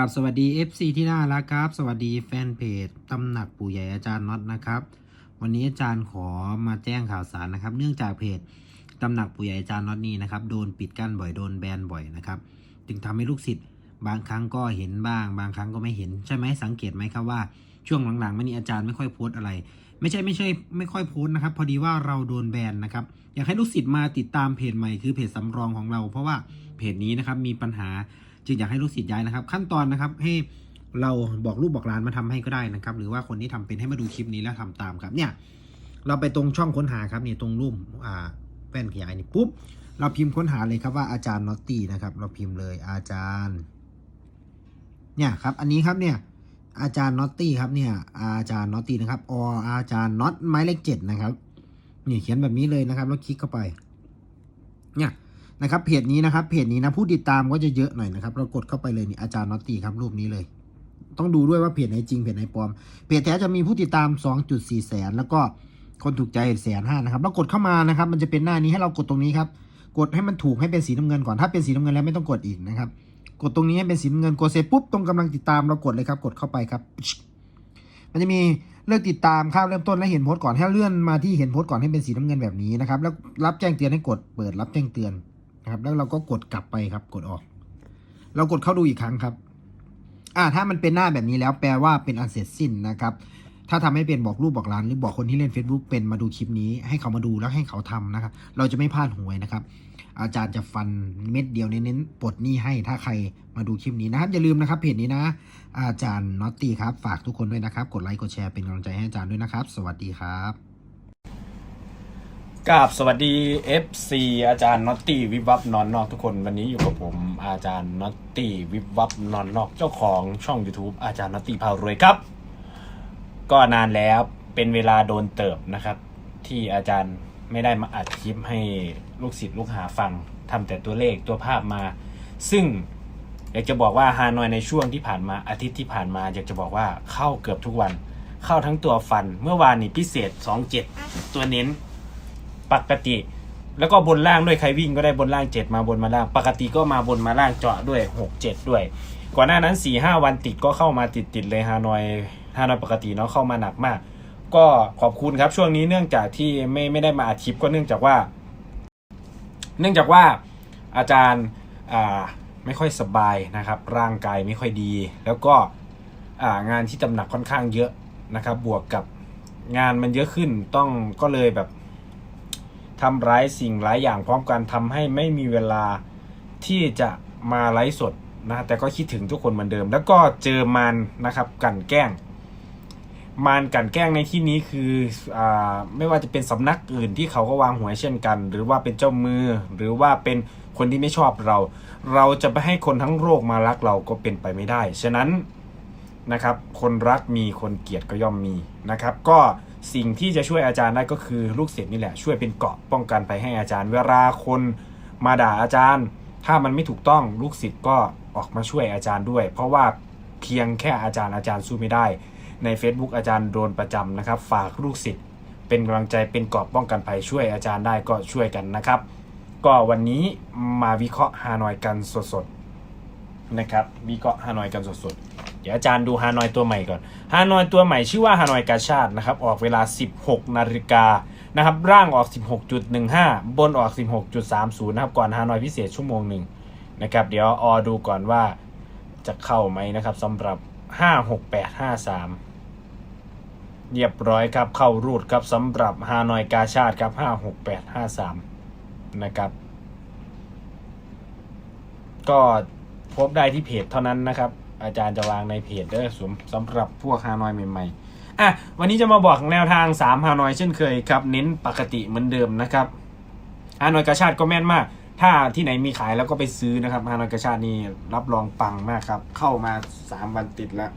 ราบสวัสดี FC ที่น่ารักครับ สวัสดีแฟนเพจตำหนักปู่ใหญ่อาจารย์น็อตนะครับ วันนี้อาจารย์ขอมาแจ้งข่าวสารนะครับ เนื่องจากเพจตำหนักปู่ใหญ่อาจารย์น็อตนี่นะครับโดนปิดกั้นบ่อยโดนแบนบ่อยนะครับจึงทำให้ลูกศิษย์บางครั้งก็เห็นบ้าง บางครั้งก็ไม่เห็นใช่ไหมสังเกตไหมครับว่าช่วงหลังๆมานี้อาจารย์ไม่ค่อยโพสต์อะไร ไม่ใช่ไม่ใช่ไม่ค่อยโพสต์นะครับ พอดีว่าเราโดนแบนนะครับอยากให้ลูกศิษย์มาติดตามเพจใหม่คือเพจสำรองของเรา เพราะว่าเพจนี้นะครับมีปัญหา จึงอยากให้ลูกศิษย์ย้ายนะครับ ขั้นตอนนะครับให้เราบอกลูกบอกหลานมาทำให้ก็ได้นะครับ หรือว่าคนที่ทำเป็นให้มาดูคลิปนี้แล้วทำตามครับเนี่ย เราไปตรงช่องค้นหาครับเนี่ยตรงรูปอ่าแป้นขยายนี่ปุ๊บเราพิมพ์ค้นหาเลยครับว่าอาจารย์นอตตี้นะครับ เราพิมพ์เลยอาจารย์ เนี่ยครับ อันนี้ครับเนี่ย อาจารย์นอตตี้ครับเนี่ย อาจารย์นอตตี้นะครับออาจารย์น็อตไม้เลขเจ็ดนะครับนี่เขียนแบบนี้เลยนะครับ แล้วคลิกเข้าไป เนี่ย นะครับเพจนี้นะครับเพจนี้นะผู้ติดตามก็จะเยอะหน่อยนะครับเรากดเข้าไปเลยนี่อาจารย์น็อตตี้ครับรูปนี้เลย ต้องดูด้วยว่าเพจไหนจริงเพจไหนปลอมเพจแท้จะมีผู้ติดตาม 2.4 แสน แล้วก็คนถูกใจแสนห้านะครับแล้วกดเข้ามานะครับ มันจะเป็นหน้านี้ให้เรากดตรงนี้ครับกดให้มันถูกให้เป็นสีน้ำเงินก่อนถ้าเป็นสีน้ำเงินแล้วไม่ต้องกดอีกนะครับกดตรงนี้ให้เป็นสีน้ำเงินกดเสร็จปุ๊บตรงกำลังติดตามเรากดเลยครับ กดเข้าไปครับ มันจะมีเลือกติดตามข้าวเริ่มต้นและเห็นโพสต์ก่อนให้เลื่อนมาที่เห็นโพสต์ก่อนให้เป็นสีน้ำเงินแบบนี้นะครับ แล้วรับแจ้งเตือนให้กดเปิดรับแจ้งเตือน นะครับ แล้วเราก็กดกลับไปครับ กดออก เรากดเข้าดูอีกครั้งครับ อ่า ถ้ามันเป็นหน้าแบบนี้แล้วแปลว่าเป็นอันเสร็จสิ้นนะครับ ถ้าทำให้เป็นบอกรูปบอกร้านหรือบอกคนที่เล่น Facebook เป็นมาดูคลิปนี้ให้เขามาดูแล้วให้เขาทำนะครับ เราจะไม่พลาดหวยนะครับ อาจารย์จะฟันเม็ดเดียวเน้นๆปลดหนี้ให้ถ้าใครมาดูคลิปนี้นะครับอย่าลืมนะครับเพจนี้นะ อาจารย์น็อตตี้ครับ ฝากทุกคนด้วยนะครับ กดไลค์กดแชร์เป็นกำลังใจให้อาจารย์ด้วยนะครับ สวัสดีครับ กราบสวัสดี FC อาจารย์น็อตตี้วิบวับนอนนอกทุกคนวันนี้อยู่กับผมอาจารย์น็อตตี้วิบวับนอนนอกเจ้าของช่อง YouTube อาจารย์น็อตตี้พารวยครับ ก็นานแล้วเป็นเวลาโดนเติบนะครับ ที่อาจารย์ไม่ได้มาอัดคลิปให้ลูกศิษย์ลูกหาฟังทำแต่ตัวเลขตัวภาพมา ซึ่งอยากจะบอกว่าฮานอยในช่วงที่ผ่านมาอาทิตย์ที่ผ่านมาอยากจะบอกว่าเข้าเกือบทุกวัน เข้าทั้งตัวฟันเมื่อวานนี้พิเศษ 27 ตัวเน้น ปกติ แล้วก็บนล่างด้วยใครวิ่งก็ได้บนล่าง 7 มาบนมาล่าง ปกติก็มาบนมาล่างเจาะด้วย 6 7 ด้วย ก่อนหน้านั้น 4 5 วันติดก็เข้ามาติดติดเลยฮานอยฮานอยปกติเนาะเข้ามาหนักมาก ก็ขอบคุณครับช่วงนี้เนื่องจากที่ไม่ไม่ได้มาอัดคลิปก็เนื่องจากว่า เนื่องจากว่าอาจารย์อ่าไม่ค่อยสบายนะครับ ร่างกายไม่ค่อยดี แล้วก็อ่างานที่ตำหนักค่อนข้างเยอะนะครับ บวกกับงานมันเยอะขึ้นต้องก็เลยแบบ ทำร้ายสิ่งหลายอย่างพร้อมกันทำให้ไม่มีเวลาที่จะมาไลฟ์สดนะแต่ก็คิดถึงทุกคนเหมือนเดิม แล้วก็เจอมันนะครับกันแกล้งมารกลันแกล้งในที่นี้คืออไม่ว่าจะเป็นสำนักอื่นที่เขาก็วางหวยเช่นกัน หรือว่าเป็นเจ้ามือ หรือว่าเป็นคนที่ไม่ชอบเรา เราจะไปให้คนทั้งโลกมารักเราก็เป็นไปไม่ได้ ฉะนั้นนะครับ คนรักมีคนเกลียดก็ย่อมมีนะครับ ก็ สิ่งที่จะช่วยอาจารย์ได้ก็คือลูกศิษย์นี่แหละช่วยเป็นเกราะป้องกันไปให้อาจารย์ เวลาคนมาด่าอาจารย์ ถ้ามันไม่ถูกต้องลูกศิษย์ก็ออกมาช่วยอาจารย์ด้วย เพราะว่าเพียงแค่อาจารย์อาจารย์สู้ไม่ได้ ใน Facebook อาจารย์โดนประจำนะครับ ฝากลูกศิษย์เป็นกำลังใจเป็นเกราะป้องกันภัยช่วยอาจารย์ได้ก็ช่วยกันนะครับ ก็วันนี้มาวิเคราะห์ฮานอยกันสดๆนะครับวิเคราะห์ฮานอยกันสดๆ เดี๋ยวอาจารย์ดูฮานอยตัวใหม่ก่อนฮานอยตัวใหม่ชื่อว่าฮานอยกาชาตินะครับออกเวลา 16 นาฬิกานะครับร่างออก 16.15 บนออก 16.30นะครับก่อนฮานอยพิเศษชั่วโมงหนึ่งนะครับเดี๋ยวออดูก่อนว่าจะเข้าไหมนะครับสำหรับ 56853 เรียบร้อยครับเข้ารูดครับสำหรับฮานอยกาชาติครับ 56853 นะครับ ก็พบได้ที่เพจเท่านั้นนะครับ อาจารย์จะวางในเพจเด้อสำสำหรับพวกฮานอยใหม่ๆอะวันนี้จะมาบอกแนวทาง3ฮานอยเช่นเคยครับ เน้นปกติเหมือนเดิมนะครับฮานอยกระชาติก็แม่นมาก ถ้าที่ไหนมีขายแล้วก็ไปซื้อนะครับฮานอยกระชาตินี่รับรองปังมากครับ เข้ามา 3 วันติดแล้ว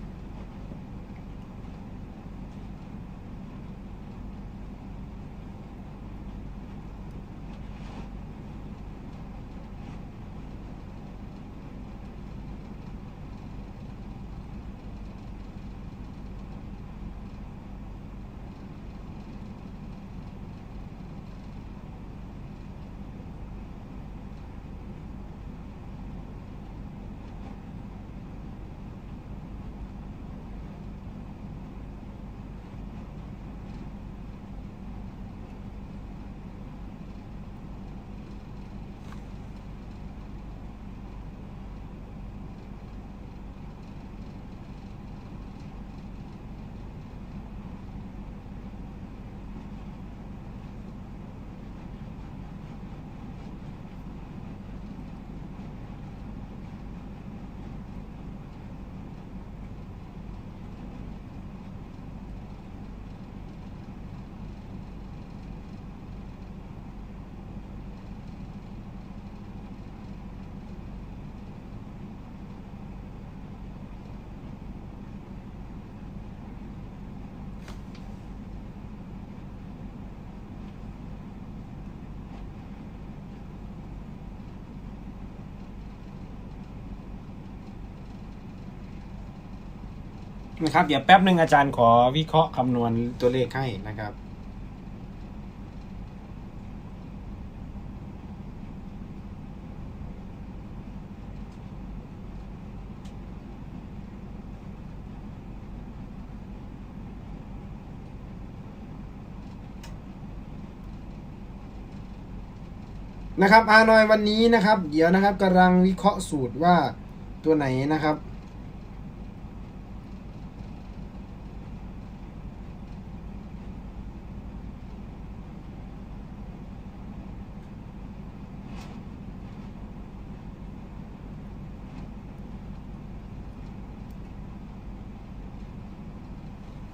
นะครับเดี๋ยวแป๊บหนึ่งอาจารย์ขอวิเคราะห์คำนวณตัวเลขให้นะครับนะครับอานอยวันนี้นะครับ เดี๋ยวนะครับกำลังวิเคราะห์สูตรว่าตัวไหนนะครับ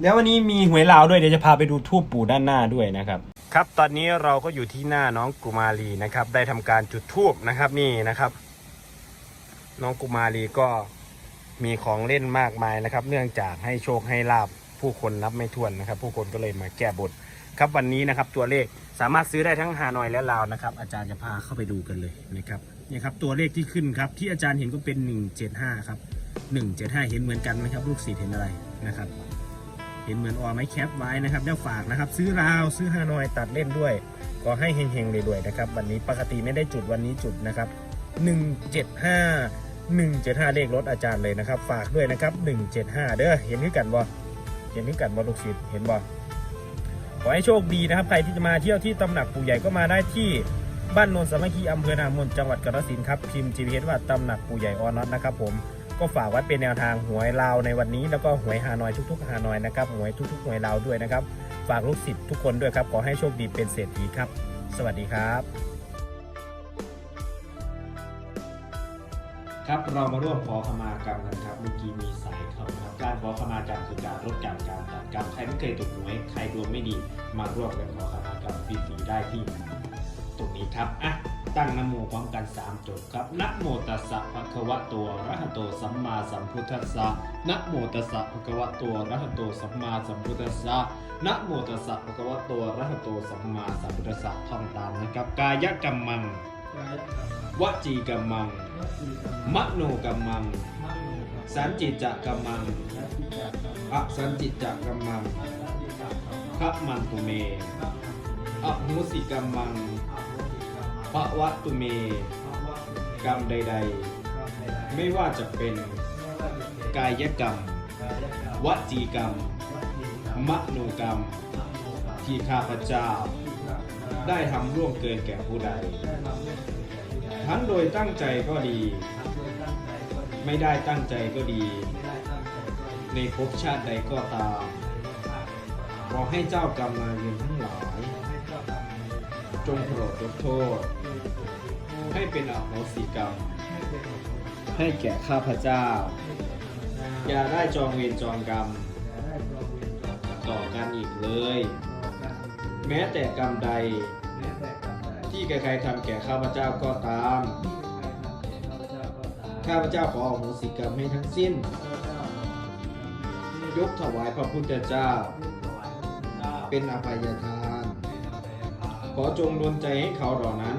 แล้ววันนี้มีหวยลาวด้วยเดี๋ยวจะพาไปดูทูปปู่ด้านหน้าด้วยนะครับ ครับตอนนี้เราก็อยู่ที่หน้าน้องกุมารีนะครับ ได้ทำการจุดทูบนะครับนี่นะครับ น้องกุมารีก็มีของเล่นมากมายนะครับ เนื่องจากให้โชคให้ลาบผู้คนนับไม่ถ้วนนะครับ ผู้คนก็เลยมาแก้บนครับวันนี้นะครับตัวเลขสามารถซื้อได้ทั้งฮานอยและลาวนะครับ อาจารย์จะพาเข้าไปดูกันเลยนะครับนี่ครับตัวเลขที่ขึ้นครับที่อาจารย์เห็นก็เป็น 175 ครับ 175 เห็นเหมือนกันไหมครับ ลูกศิษย์เห็นอะไรนะครับ ห็นเหมือนออไม้แคปไว้นะครับแล้วฝากนะครับ ซื้อราวซื้อฮานอยตัดเล่นด้วยก็ให้เฮงๆเลยด้วยๆนะครับ วันนี้ปกติไม่ได้จุดวันนี้จุดนะครับ 175 175 เลขรถอาจารย์เลยนะครับ ฝากด้วยนะครับ 175 เด้อเห็นด้วยกันบ่เห็นด้วยกันบ่ลูกศิษย์เห็นบ่ขอให้โชคดีนะครับ ใครที่จะมาเที่ยวที่ตำหนักปู่ใหญ่ก็มาได้ที่บ้านโนนสามัคคีอำเภอนามนจังหวัดกาฬสินธุ์ครับพิมพ์ GPS ว่าตำหนักปู่ใหญ่ออนอตนะครับผม ก็ฝากไว้เป็นแนวทางหวยลาวในวันนี้ แล้วก็หวยฮานอยทุก ๆ ฮานอยนะครับหวยทุกๆหวยลาวด้วยนะครับ ฝากลูกศิษย์ทุกคนด้วยครับขอให้โชคดีเป็นเศรษฐีครับ สวัสดีครับ ครับเรามาร่วมขอขมากรรมกันครับเมื่อกี้มีสายเข้านะครับการขอขมากรรมคือการลดการมการจัดกรรมใครไม่เคยถูกหวยใครดวงไม่ดีมาร่วมกันขอขมากรรมฟรีๆได้ที่ตรงนี้ครับอะ ตั้งนโมพร้อมกัน 3 จบครับนะโมตัสสะภะคะวะโตอะระหะโตสัมมาสัมพุทธัสสะนะโมตัสสะภะคะวะโตอะระหะโตสัมมาสัมพุทธัสสะนะโมตัสสะภะคะวะโตอะระหะโตสัมมาสัมพุทธัสสะท่องตามนะครับ กายกรรมัง วจีกรรมัง มโนกรรมัง สันจิตจักรรมังอสันจิตจักรรมังพระมันตุเมอหุสิกรรมัง พระวัตตุเม กรรมใด ๆ ไม่ว่าจะเป็นกายกรรม วจีกรรม มโนกรรม ที่ข้าพเจ้า ได้ทำร่วงเกินแก่ผู้ใด ทั้งโดยตั้งใจก็ดี ไม่ได้ตั้งใจก็ดี ในภพชาติใดก็ตามขอให้เจ้ากรรมนายเวรทั้งหลาย จงโปรดยกโทษ ให้เป็นอโหสิกรรม ให้แก่ข้าพเจ้า อย่าได้จองเวรจองกรรม ต่อกันอีกเลย แม้แต่กรรมใด ที่ใครๆทำแก่ข้าพเจ้าก็ตาม ข้าพเจ้าขออโหสิกรรมให้ทั้งสิ้น ยกถวายพระพุทธเจ้า เป็นอภัยทาน อจงดลใจให้เขาเหล่านั้น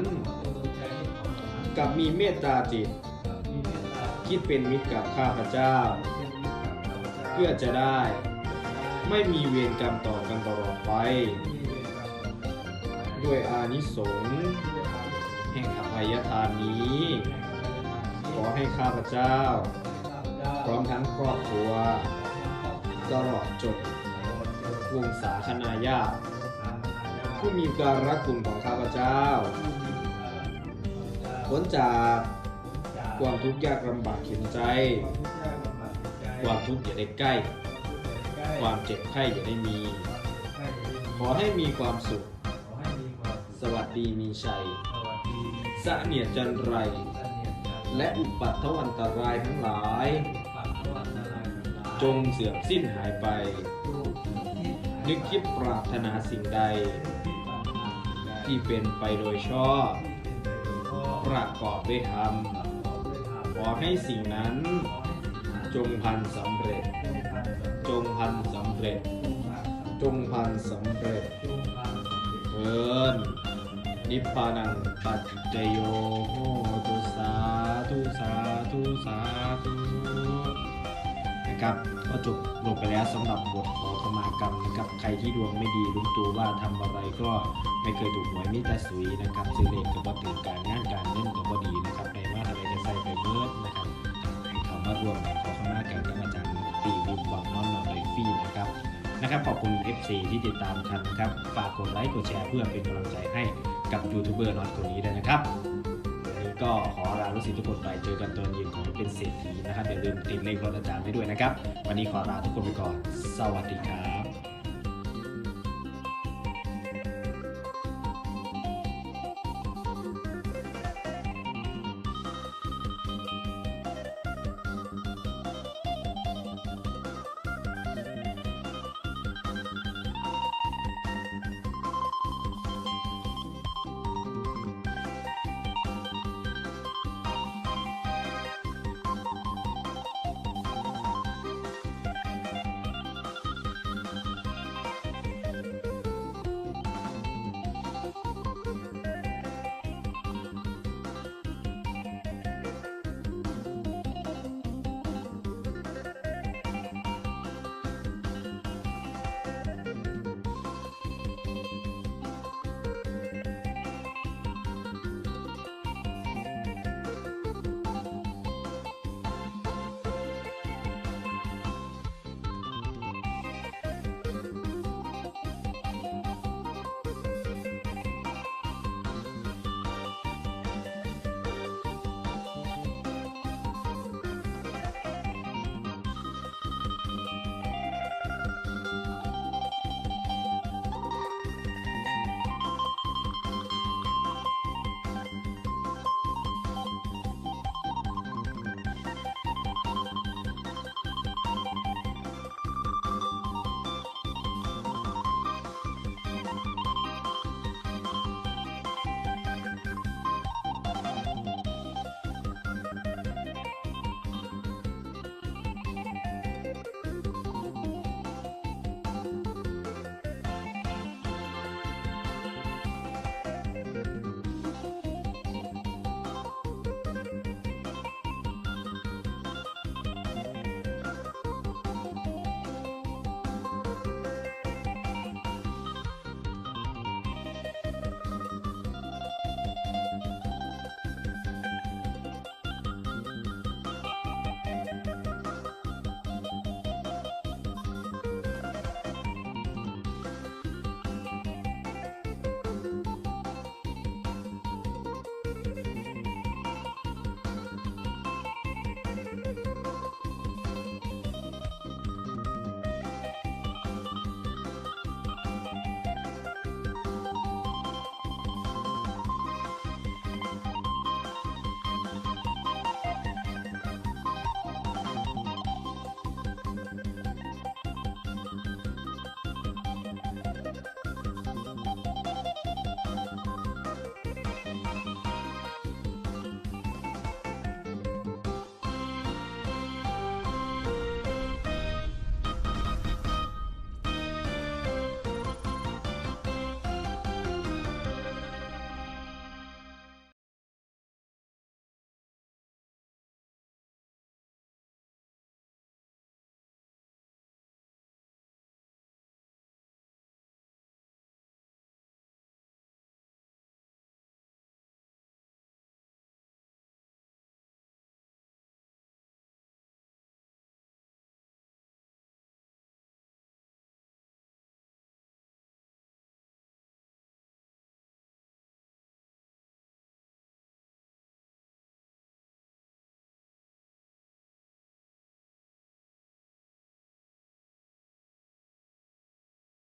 กับมีเมตตาจิต คิดเป็นมิตรกับข้าพเจ้า เพื่อจะได้ ไม่มีเวรกรรมต่อกันตลอดไป ด้วยอานิสงส์แห่งอภัยทานนี้ ขอให้ข้าพเจ้า พร้อมทั้งครอบครัวตลอดจบวงศาคณาญาติ ผู้มีการรักคุณของข้าพเจ้าพ้นจากความทุกข์ยากลำบากเข็นใจ ความทุกข์อย่าได้ใกล้ ความเจ็บไข้อย่าได้มี ขอให้มีความสุข สวัสดีมีชัยสะเนียดจันไร และอุปัตถวันตรายทั้งหลาย จงเสื่อมสิ้นหายไป นึกคิดปรารถนาสิ่งใด ที่เป็นไปโดยชอบ ประกอบด้วยธรรม ขอให้สิ่งนั้น จงพันสำเร็จ จงพันสำเร็จ จงพันสำเร็จเอินนิพพานังปัจจโยโหตุสาธุสาธุสาธุ นะครับ ก็จบลงไปแล้วสำหรับบทขอขมากรรมนะครับ ใครที่ดวงไม่ดีรู้ตัวว่าทำอะไรก็ไม่เคยถูกหวยมิตรสุยนะครับซื้อเลขกับว่าถึงการงานการเงินกับว่าดีนะครับในว่าอะไรจะใส่ไปเบิร์ดนะครับให้เขามารวมขอขมากรรมกับอาจารย์ตีวิบวังน้องนอนเลยฟรีนะครับนะครับขอบคุณ FC ที่ติดตามกันนะครับฝากกดไลค์กดแชร์เพื่อเป็นกำลังใจให้กับยูทูบเบอร์น็อตคนนี้ด้วยนะครับ ก็ขอลาลูกศิษย์ทุกคนไปเจอกันตอนเย็นของเป็นเศรษฐีนะครับอย่าลืมติดเลขรถอาจารย์ไว้ด้วยนะครับ วันนี้ขอลาทุกคนไปก่อน สวัสดีครับ